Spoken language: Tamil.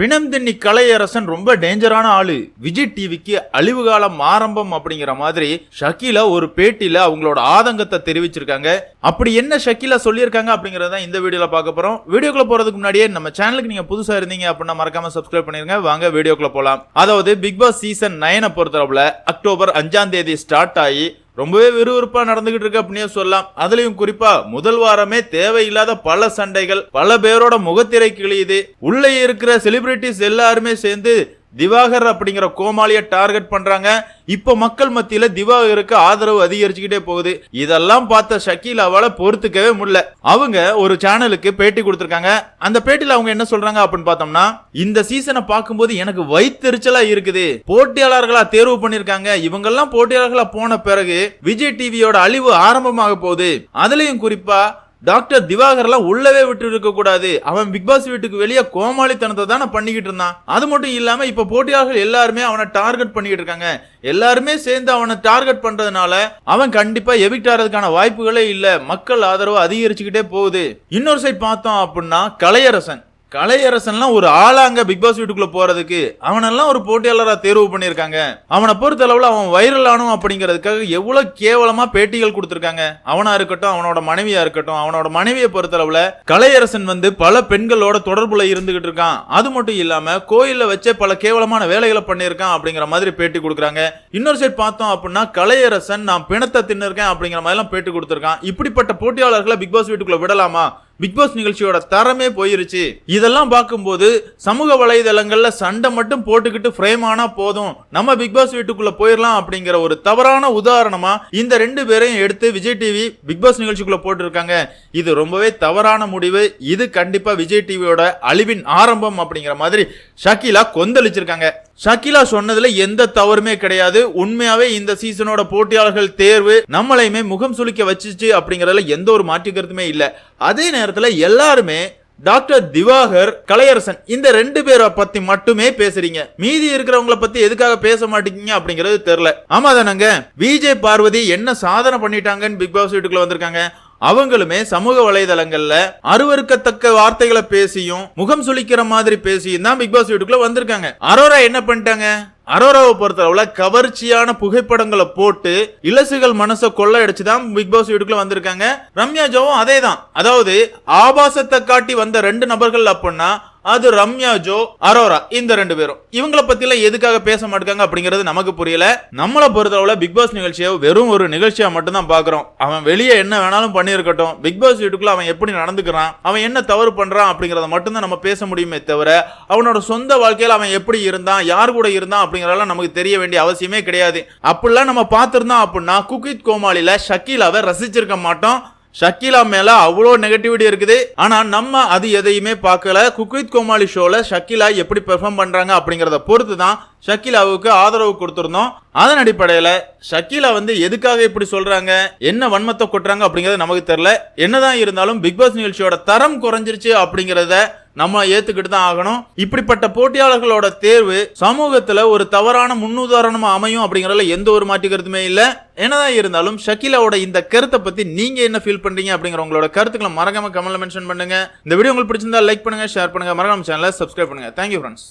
பிணந்தின்னி கலையரசன் ரொம்ப டேஞ்சரான ஆளு. விஜய் டிவிக்கு அழிவு காலம் ஆரம்பம் அப்படிங்கிற மாதிரி ஷக்கீலா ஒரு பேட்டியில அவங்களோட ஆதங்கத்தை தெரிவிச்சிருக்காங்க. அப்படி என்ன ஷக்கீலா சொல்லியிருக்காங்க அப்படிங்கறத இந்த வீடியோல பார்க்க போறோம். வீடியோக்குள்ள போறதுக்கு முன்னாடியே நம்ம சேனலுக்கு நீங்க புதுசா இருந்தீங்க அப்படின்னா மறக்காம சப்ஸ்கிரைப் பண்ணிருங்க. வாங்க வீடியோக்குள்ள போலாம். அதாவது பிக் பாஸ் சீசன் நைனை பொறுத்தளவுல அக்டோபர் அஞ்சாம் தேதி ஸ்டார்ட் ஆகி ரொம்பவே விறுவிறுப்பாக நடந்துகிட்டு இருக்கு அப்படின்னே சொல்லலாம். அதுலயும் குறிப்பா முதல் வாரமே தேவையில்லாத பல சண்டைகள் பல பேரோட முகத்திரை கிழியுது. உள்ளே இருக்கிற செலிபிரிட்டிஸ் எல்லாருமே சேர்ந்து திவாகர் அப்படிங்கிற கோமாளிய டார்கெட் பண்றாங்க. இப்ப மக்கள் மத்தியில திவாகருக்கு ஆதரவு அதிகரிச்சுக்கிட்டே போகுது. இதெல்லாம் பார்த்த ஷக்கீலாவால பொறுத்துக்கவே முடியல. அவங்க ஒரு சேனலுக்கு பேட்டி கொடுத்துருக்காங்க. அந்த பேட்டியில அவங்க என்ன சொல்றாங்க அப்படின்னு பார்த்தோம்னா இந்த சீசனை பார்க்கும்போது எனக்கு வயிற்றுச்சலா இருக்குது. போட்டியாளர்களா தேர்வு பண்ணிருக்காங்க இவங்கெல்லாம் போட்டியாளர்களா போன பிறகு விஜய் டிவியோட அழிவு ஆரம்பமாக போகுது. அதுலயும் குறிப்பா டாக்டர் திவாகர்லாம் உள்ளவே விட்டு இருக்க கூடாது. அவன் பிக் பாஸ் வீட்டுக்கு வெளியே கோமாளித்தனத்தை தானே பண்ணிக்கிட்டு இருந்தான். அது மட்டும் இல்லாம இப்ப போட்டியாளர்கள் எல்லாருமே அவனை டார்கெட் பண்ணிக்கிட்டு இருக்காங்க. எல்லாருமே சேர்ந்து அவனை டார்கெட் பண்றதுனால அவன் கண்டிப்பா எவிக்ட் ஆறதுக்கான வாய்ப்புகளே இல்ல. மக்கள் ஆதரவு அதிகரிச்சுக்கிட்டே போகுது. இன்னொரு சைட் பார்த்தோம் அப்படின்னா கலையரசன். கலையரசன்லாம் ஒரு ஆளாங்க பிக் பாஸ் வீட்டுக்குள்ள போறதுக்கு. அவனெல்லாம் ஒரு போட்டியாளரா தேர்வு பண்ணியிருக்காங்க. அவனை பொறுத்த அளவுல அவன் வைரல் ஆனும் அப்படிங்கிறதுக்காக எவ்வளவு கேவலமா பேட்டிகள் கொடுத்துருக்காங்க. அவனா இருக்கட்டும் அவனோட மனைவியா இருக்கட்டும் அவனோட மனைவியை பொறுத்த அளவுல கலையரசன் வந்து பல பெண்களோட தொடர்புல இருந்துகிட்டு இருக்கான். அது மட்டும் இல்லாம கோயிலில் வச்சே பல கேவலமான வேலைகளை பண்ணியிருக்கான் அப்படிங்கிற மாதிரி பேட்டி கொடுக்குறாங்க. இன்னொரு சைட் பார்த்தோம் அப்படின்னா கலையரசன் நான் பிணத்தை தின்னிருக்கேன் அப்படிங்கிற மாதிரி எல்லாம் பேட்டி கொடுத்துருக்கான். இப்படிப்பட்ட போட்டியாளர்களை பிக் பாஸ் வீட்டுக்குள்ள விடலாமா? பிக் பாஸ் நிகழ்ச்சியோட தரமே போயிருச்சு. இதெல்லாம் பார்க்கும்போது சமூக வலைதளங்கள்ல சண்டை மட்டும் போட்டுக்கிட்டு ஃப்ரேம் ஆனா போதும். நம்ம பிக் பாஸ் வீட்டுக்குள்ள போயிடலாம் அப்படிங்கிற ஒரு தவறான உதாரணமா இந்த ரெண்டு பேரையும் எடுத்து விஜய் டிவி பிக் பாஸ் நிகழ்ச்சிக்குள்ள போட்டிருக்காங்க. இது ரொம்பவே தவறான முடிவு. இது கண்டிப்பா விஜய் டிவியோட அழிவின் ஆரம்பம் அப்படிங்கிற மாதிரி ஷக்கீலா கொந்தளிச்சிருக்காங்க. ஷக்கிலா சொன்னதுல எந்த தவறுமே கிடையாது. உண்மையாவே இந்த சீசனோட போட்டியாளர்கள் தேர்வு நம்மளையுமே முகம் சுளிக்க வச்சுச்சு அப்படிங்கறதுல எந்த ஒரு மாற்று கருத்துமே இல்ல. அதே நேரத்துல எல்லாருமே டாக்டர் திவாகர் கலையரசன் இந்த ரெண்டு பேரை பத்தி மட்டுமே பேசுறீங்க. மீதி இருக்கிறவங்கள பத்தி எதுக்காக பேச மாட்டேங்க அப்படிங்கிறது தெரியல ஆமா தானங்க விஜய் பார்வதி என்ன சாதனை பண்ணிட்டாங்கன்னு பிக் பாஸ் வீட்டுக்குள்ள வந்திருக்காங்க. அவங்களுமே சமூக வலைதளங்கள்ல அருவருக்கத்தக்க வார்த்தைகளை பேசியும் முகம் சுளிக்கிற மாதிரி பேசியும் தான் பிக் பாஸ் வீட்டுக்குள்ள வந்திருக்காங்க. அரோரா என்ன பண்ணிட்டாங்க? அரோராவை பொறுத்தளவுல கவர்ச்சியான புகைப்படங்களை போட்டு இலசுகள் மனசை கொள்ள அடிச்சு தான் பிக் பாஸ் வீட்டுக்குள்ள வந்திருக்காங்க. ரம்யா ஜோவும் அதே தான் அதாவது ஆபாசத்தை காட்டி வந்த ரெண்டு நபர்கள் அப்படின்னா அது ரம்யா ஜோ அரோரா இந்த ரெண்டு பேரும். இவங்கள பத்திலாம் எதுக்காக பேச மாட்டாங்க அப்படிங்கிறது நமக்கு புரியல. நம்மளை பொறுத்தளவுல பிக் பாஸ் நிகழ்ச்சியை வெறும் ஒரு நிகழ்ச்சியா மட்டும் தான் பாக்குறோம். அவன் வெளியே என்ன வேணாலும் பண்ணியிருக்கட்டும். பிக் பாஸ் வீட்டுக்குள்ள அவன் எப்படி நடந்துக்கிறான் அவன் என்ன தவறு பண்றான் அப்படிங்கறத மட்டும் தான் நம்ம பேச முடியுமே தவிர அவனோட சொந்த வாழ்க்கையில அவன் எப்படி இருந்தான் யார் கூட இருந்தான் அப்படிங்கிறதெல்லாம் நமக்கு தெரிய வேண்டிய அவசியமே கிடையாது. அப்படிலாம் நம்ம பார்த்திருந்தோம் அப்படின்னா குக்கித் கோமாளில ஷக்கீலாவை ரசிச்சிருக்க மாட்டோம். ஷக்கீலா மேல அவ்வளோ நெகட்டிவிட்டி இருக்குது. ஆனா நம்ம அது எதையுமே பார்க்கல. குக்வித் கோமாளி ஷோல ஷக்கீலா எப்படி பெர்ஃபார்ம் பண்றாங்க அப்படிங்கறத பொறுத்து தான் ஷக்கீலாவுக்கு ஆதரவு கொடுத்துருந்தோம். அதன் அடிப்படையில ஷக்கீலா வந்து எதுக்காக இப்படி சொல்றாங்க? என்ன வன்மத்தை கொட்டுறாங்க அப்படிங்கறது நமக்கு தெரியல. என்னதான் இருந்தாலும் பிக் பாஸ் நிகழ்ச்சியோட தரம் குறைஞ்சிருச்சு அப்படிங்கறத நம்ம ஏத்துக்கிட்டு தான் ஆகணும். இப்படிப்பட்ட போட்டியாளர்களோட தேர்வு சமூகத்துல ஒரு தவறான முன்னுதாரணமா அமையும் அப்படிங்கறதுல எந்த ஒரு மாற்று கருத்துமே இல்ல. என்னதான் இருந்தாலும் ஷக்கிலாவோட இந்த கருத்தை பத்தி நீங்க என்ன ஃபீல் பண்றீங்க அப்படிங்கிற உங்களோட கருத்துக்களை மறக்காம கமெண்ட்ல மென்ஷன் பண்ணுங்க. இந்த வீடியோ உங்களுக்கு பிடிச்சிருந்தா லைக் பண்ணுங்க ஷேர் பண்ணுங்க. மறக்காம சேனலை சப்ஸ்கிரைப் பண்ணுங்க. Thank you friends